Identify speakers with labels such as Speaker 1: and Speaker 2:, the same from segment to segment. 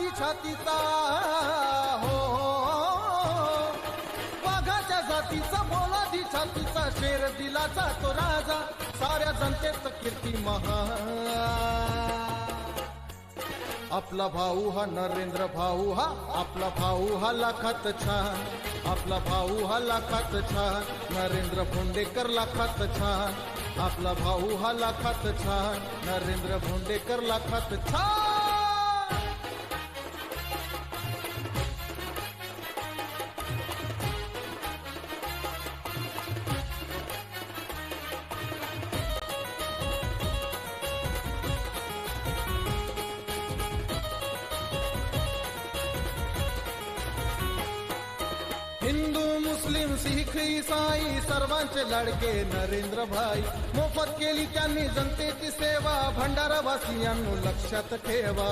Speaker 1: ती छातीचा हो. वाघाच्या जातीचा मोलादी छातीचा शेर दिला जातो राजा साऱ्या जनतेत कीर्ती महा आपला भाऊ हा नरेंद्र भाऊ हा आपला भाऊ हा लाखात छान. आपला भाऊ हा लाखात छान. नरेंद्र भोंडेकर लाखात छान. आपला भाऊ हा लाखात छान. नरेंद्र भोंडेकर लाखात छान. मुस्लिम साई सर्वांचे लाडके नरेंद्र भाई मोफत केली त्यांनी जनतेची सेवा भंडारा वासियांनो लक्षात ठेवा.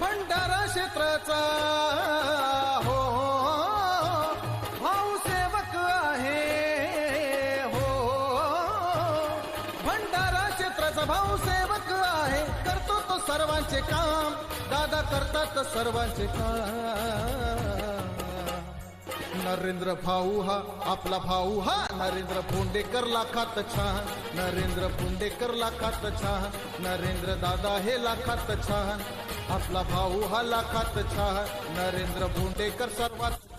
Speaker 1: भंडारा क्षेत्राचा हो, हो भाऊ सेवक आहे हो. भंडारा क्षेत्राचा भाऊ सेवक आहे करतो तो सर्वांचे काम. दादा करतात सर्वांचे काम. नरेंद्र भाऊ हा आपला भाऊ हा नरेंद्र भोंडेकर लाखात छान. नरेंद्र भोंडेकर लाखात छान. नरेंद्र दादा हे लाखात छान. आपला भाऊ हा लाखात छान. नरेंद्र भोंडेकर सर्वात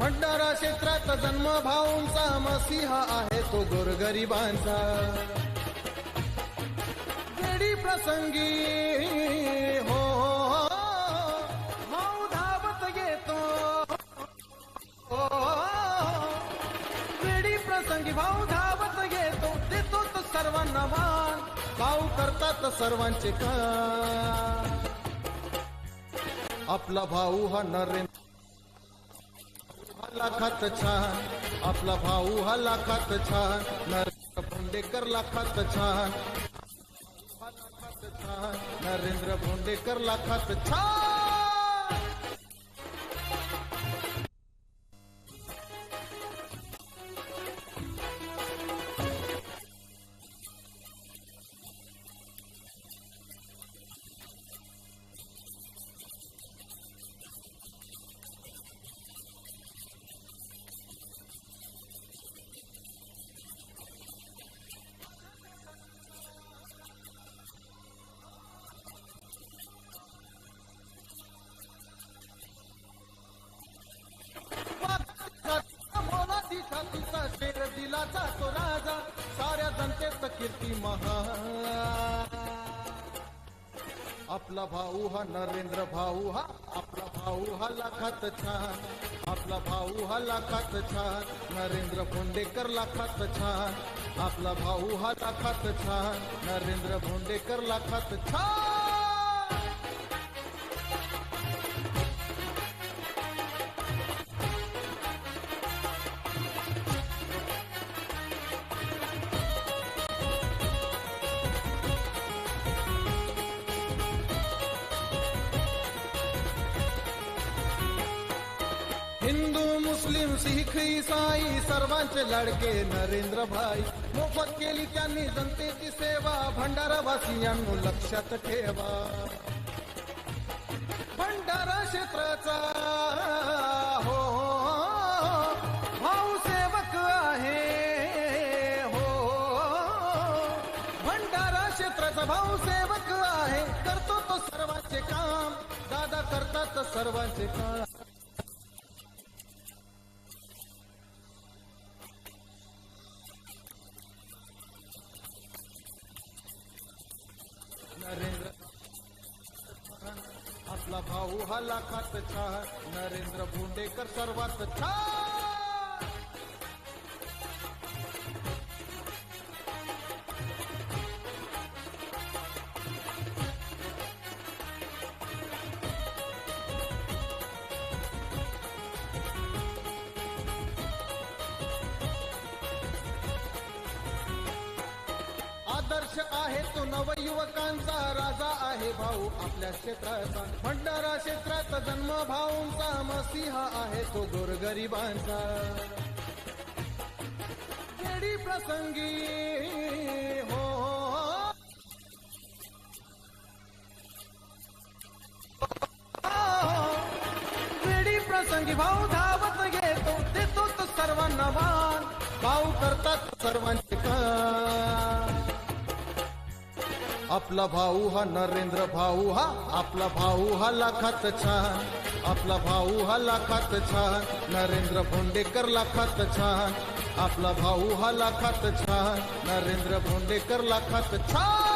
Speaker 1: भंडारा क्षेत्रात जन्म भाऊंचा मसीहा आहे तो गोरगरिबांचा. वेडी प्रसंगी हो भाऊ धावत येतो. हो वेडी प्रसंगी भाऊ धावत येतो देतो तो सर्वांना मान. भाऊ करतात सर्वांचे का आपला भाऊ हा नरेंद्र लाखात छान. आपला भाऊ हा लाखात छान. नरेंद्र भोंडेकर लाखात छान. लाखात छान. नरेंद्र भोंडेकर लाखात छान. आपला भाऊ हा नरेंद्र भाऊ हा आपला भाऊ हा लाखात छान आपला भाऊ हा लाखात छान नरेंद्र भोंडेकर लाखात छान आपला भाऊ हा लाखात छान नरेंद्र भोंडेकर लाखात छान. हिंदू मुस्लिम सिख इसाई सर्वांचे लाडके नरेंद्र भाई. मोफत केली त्यांनी जनतेची सेवा भंडारावासियांनो लक्षात ठेवा. भंडारा क्षेत्राचा हो, हो, हो, हो. भाऊ सेवक आहे हो. भंडारा क्षेत्राचा भाऊ सेवक आहे. करतो तो सर्वांचे काम. दादा करतात सर्वांचे काम. आपला भाऊ हा लाखात छान नरेंद्र भोंडेकर सर्वात छान आदर्श आहे तो नवयुवकांचा राजा आहे भाऊ. आपल्या क्षेत्राचा, भंडारा क्षेत्रात जन्म भाऊंचा मसीहा आहे तो गोरगरिबांचा. वेडी प्रसंगी, हो वेडी प्रसंगी भाऊ धावत घेतो, देतो तो सर्वांना मान. भाऊ करतात सर्वांचे काम. आपला भाऊ हा नरेंद्र भाऊ हा आपला भाऊ हा लाखात छान. आपला भाऊ हा लाखात छान. नरेंद्र भोंडेकर लाखात छान. आपला भाऊ हा लाखात छान. नरेंद्र भोंडेकर लाखात छान.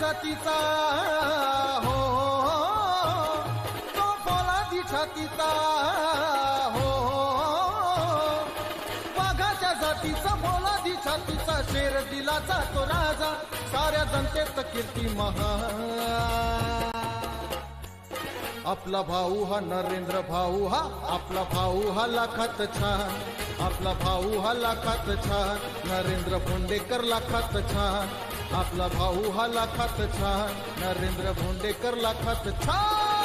Speaker 1: जातीचा हो. तो पोलादी छातीचा हो. वाघाच्या जातीचा पोलादी छातीचा शेर दिला जातो राजा. साऱ्या जनतेत कीर्ती महा. आपला भाऊ हा नरेंद्र भाऊ हा आपला भाऊ हा लाखात छान. आपला भाऊ हा लाखात छान. नरेंद्र भोंडेकर लाखात छान. आपला भाऊ हा लाखात छान. नरेंद्र भोंडेकर लाखात छान.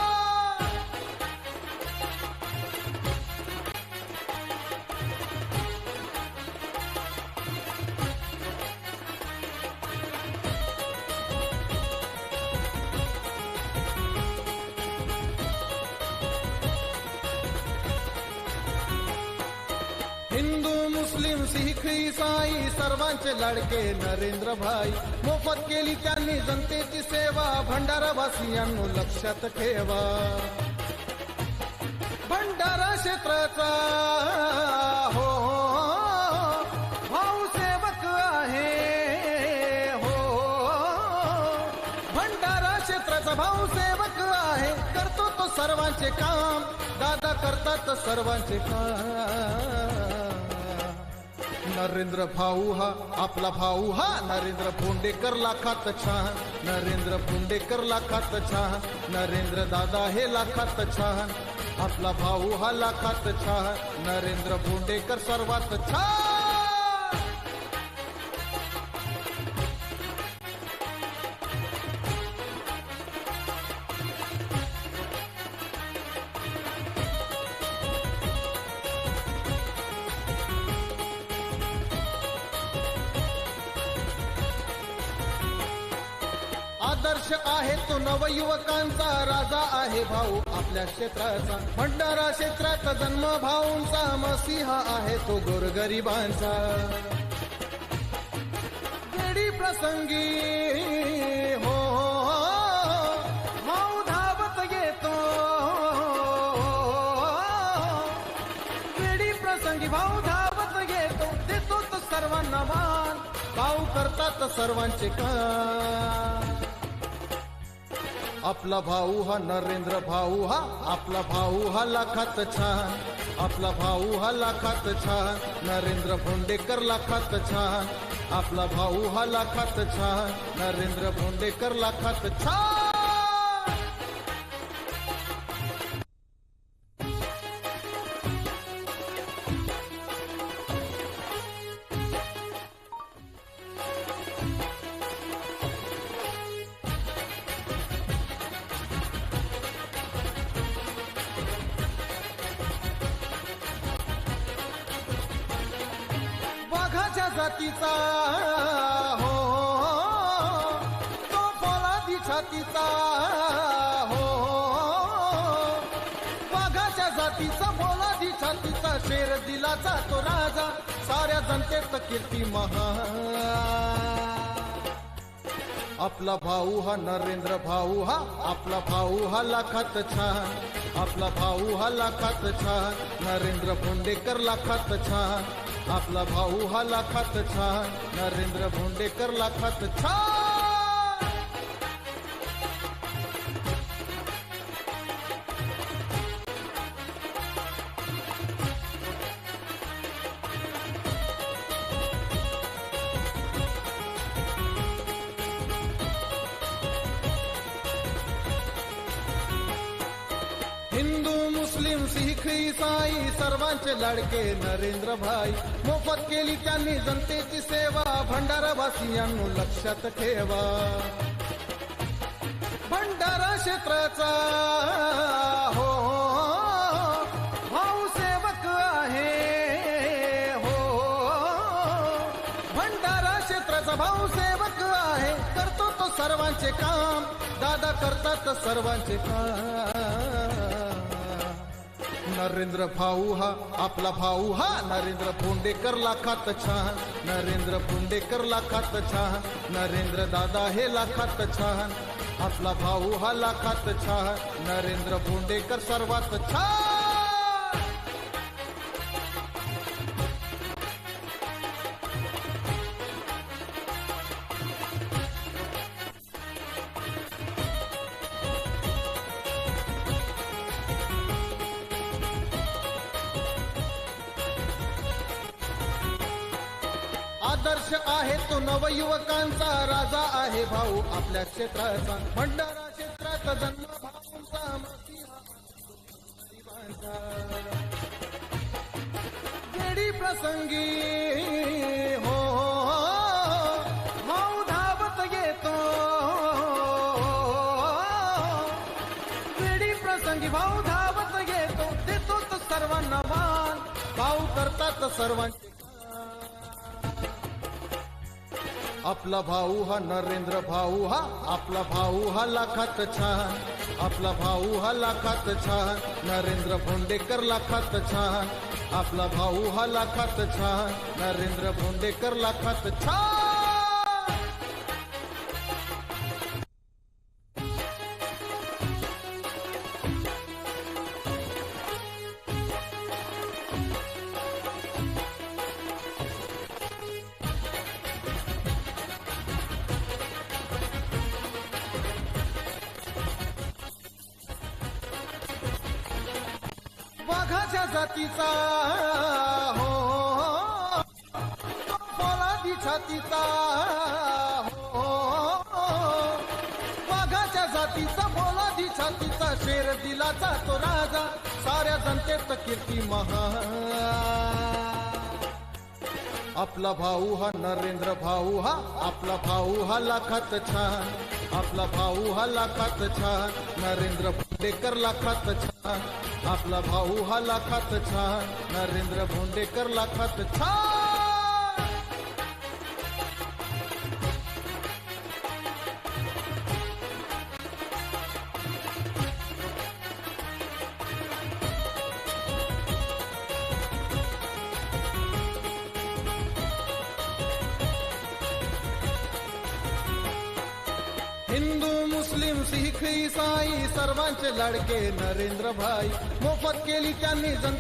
Speaker 1: सर्वांचे लाडके नरेंद्र भाई. मोफत केली त्यांनी जनतेची सेवा. भंडारावासियांनो लक्षात ठेवा. भंडारा क्षेत्राचा हो, हो, हो. भाऊ सेवक आहे हो, हो. भंडारा क्षेत्राचा भाऊ सेवक आहे. करतो तो सर्वांचे काम. दादा करतात सर्वांचे काम. नरेंद्र भाऊ हा आपला भाऊ हा नरेंद्र भोंडेकर लाखात छान नरेंद्र भोंडेकर लाखात छान नरेंद्र दादा हे लाखात छान आपला भाऊ हा लाखात छान नरेंद्र भोंडेकर सर्वात छान आदर्श आहे तो नवयुवकांचा राजा आहे भाऊ आपल्या क्षेत्राचा. भंडारा क्षेत्रात जन्म भाऊंचा मसीहा आहे तो गोरगरिबांचा. घडी प्रसंगी हो, हो, हो भाऊ धावत येतो. वेडी प्रसंगी भाऊ धावत घेतो देतो तो सर्वांना मान. भाऊ करतात सर्वांचे काम. आपला भाऊ हा नरेंद्र भाऊ हा आपला भाऊ हा लाखात छान. आपला भाऊ हा लाखात छान. नरेंद्र भोंडेकर लाखात छान. आपला भाऊ हा लाखात छान. नरेंद्र भोंडेकर लाखात छान. वाघाच्या जातीचा हो. तो पोलादी छातीचा हो. वाघाच्या जातीचा पोलादी छातीचा शेर दिला जातो राजा साऱ्या जनतेत कीर्ती महा आपला भाऊ हा नरेंद्र भाऊ हा आपला भाऊ हा लाखात छान. आपला भाऊ हा लाखात छान. नरेंद्र भोंडेकर लाखात छान. आपला भाऊ हा लाखात छान. नरेंद्र भोंडेकर लाखात छान. श्री साई सर्वांचे लाडके नरेंद्र भाई. मोफत केली त्यांनी जनतेची सेवा भंडारा वासियांनो लक्षात ठेवा. भंडारा क्षेत्राचा हो, हो भाऊ सेवक आहे हो, हो. भंडारा क्षेत्राचा भाऊ सेवक आहे करतो तो सर्वांचे काम. दादा करतात सर्वांचे काम. नरेंद्र भाऊ हा आपला भाऊ हा नरेंद्र फोंडेकर लाखात छान. नरेंद्र फोंडेकर लाखात छान. नरेंद्र दादा हे लाखात छान. आपला भाऊ हा लाखात छान. नरेंद्र फोंडेकर सर्वात छान. आहे भाऊ आपल्या क्षेत्राचा. भंडारा क्षेत्रात जन्म भाऊंचा मसिहा वेडी प्रसंगी हो, हो, हो भाऊ धावत येतो. वेडी प्रसंगी भाऊ धावत येतो देतो तो सर्वांना मान. भाऊ करतात सर्वांचे आपला भाऊ हा नरेंद्र भाऊ हा आपला भाऊ हा लाखात छान. आपला भाऊ हा लाखात छान. नरेंद्र भोंडेकर लाखात छान. आपला भाऊ हा लाखात छान. नरेंद्र भोंडेकर लाखात छान. माझ्या जातीचा हो, हो पोलादी छातीचा हो, हो. वाघाच्या जातीचा पोलादी छातीचा शेर दिलाचा तो राजा साऱ्या जनतेत कीर्ती महा आपला भाऊ हा नरेंद्र भाऊ हा आपला भाऊ हा लाखात छान आपला भाऊ हा लाखात छान नरेंद्र भोंडेकर लाखात छान आपला भाऊ हा लाखात छान नरेंद्र भोंडेकर लाखात छान हिंदू मुस्लिम शीख ईसाई सर्वांचे लाडके नरेंद्र भाई. मोफत केली त्यांनी जनते